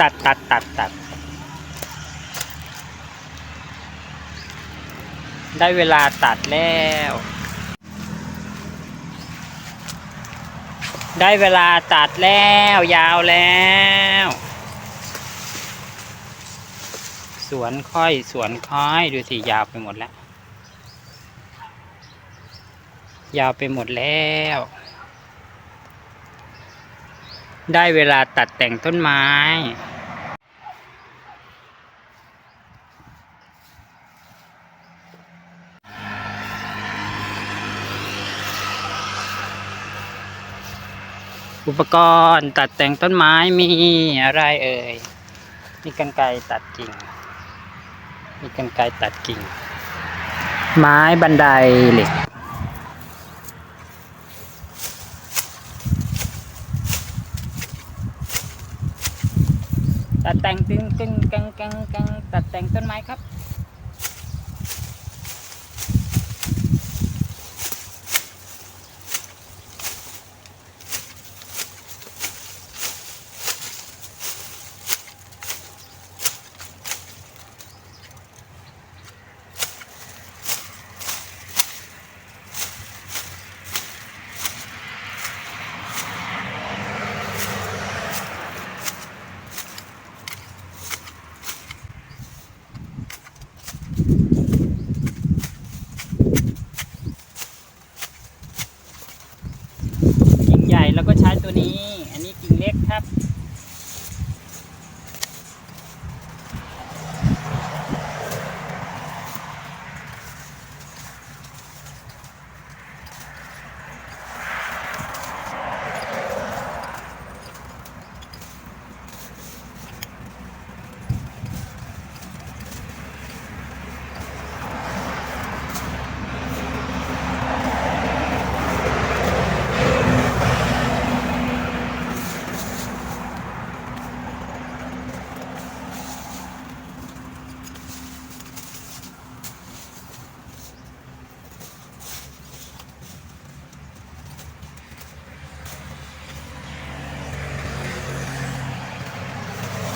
ตัดตัดตัดตัด ได้เวลาตัดแล้ว ได้เวลาตัดแล้ว ยาวแล้ว สวนค่อยสวนค่อย ดูสิ ยาวไปหมดแล้ว ยาวไปหมดแล้ว ได้เวลาตัดแต่งต้นไม้ อุปกรณ์ตัดแต่งต้นไม้มีอะไรเอ่ย มีกันไกรตัดกิ่ง มีกันไกรตัดกิ่ง ไม้บันไดเหล็ก ตัดแต่งตึงตึงกังกังกังตัดแต่งต้นไม้ครับ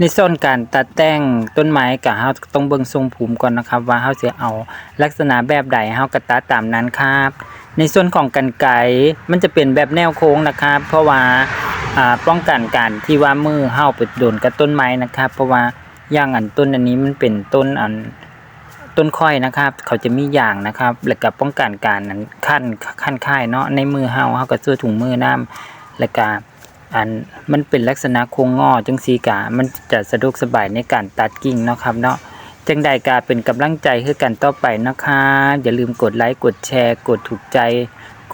ในส่วนการตัดแต่งต้นไม้กับเฮาต้องเบิ่งทรงภูมิก่อนนะครับ ว่าเฮาจะเอาลักษณะแบบใดเฮาก็ตัดตามนั้นครับ ในส่วนของกันไกรมันจะเป็นแบบแนวโค้งนะครับ เพราะว่าอ่าป้องกันการที่ว่ามือเฮาไปโดนกับต้นไม้นะครับ เพราะว่าอย่างอันต้นอันนี้มันเป็นต้นอันต้นค่อยนะครับ เขาจะมีอย่างนะครับแล้วก็ป้องกันการนั้นขั้นขั้นค่ายเนาะในมือเฮาเฮาก็ซื้อถุงมือน้ำแล้วก็ อันมันเป็นลักษณะโค้งงอจังสีกามันจะสะดวกสบายในการตัดกิ่งเนาะครับเนาะจังใดกาเป็นกำลังใจให้กันต่อไปนะคะอย่าลืมกดไลค์กดแชร์ กดถูกใจ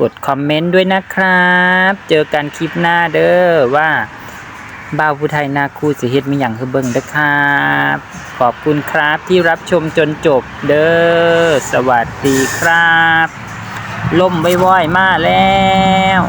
กดคอมเมนต์ด้วยนะครับ เจอกันคลิปหน้าเด้อว่าบ่าวผู้ไทยนาคูสิเฮ็ดมีหยังคือเบิ่งเด้อครับขอบคุณครับที่รับชมจนจบเด้อสวัสดีครับล่มบ่อยๆมาแล้ว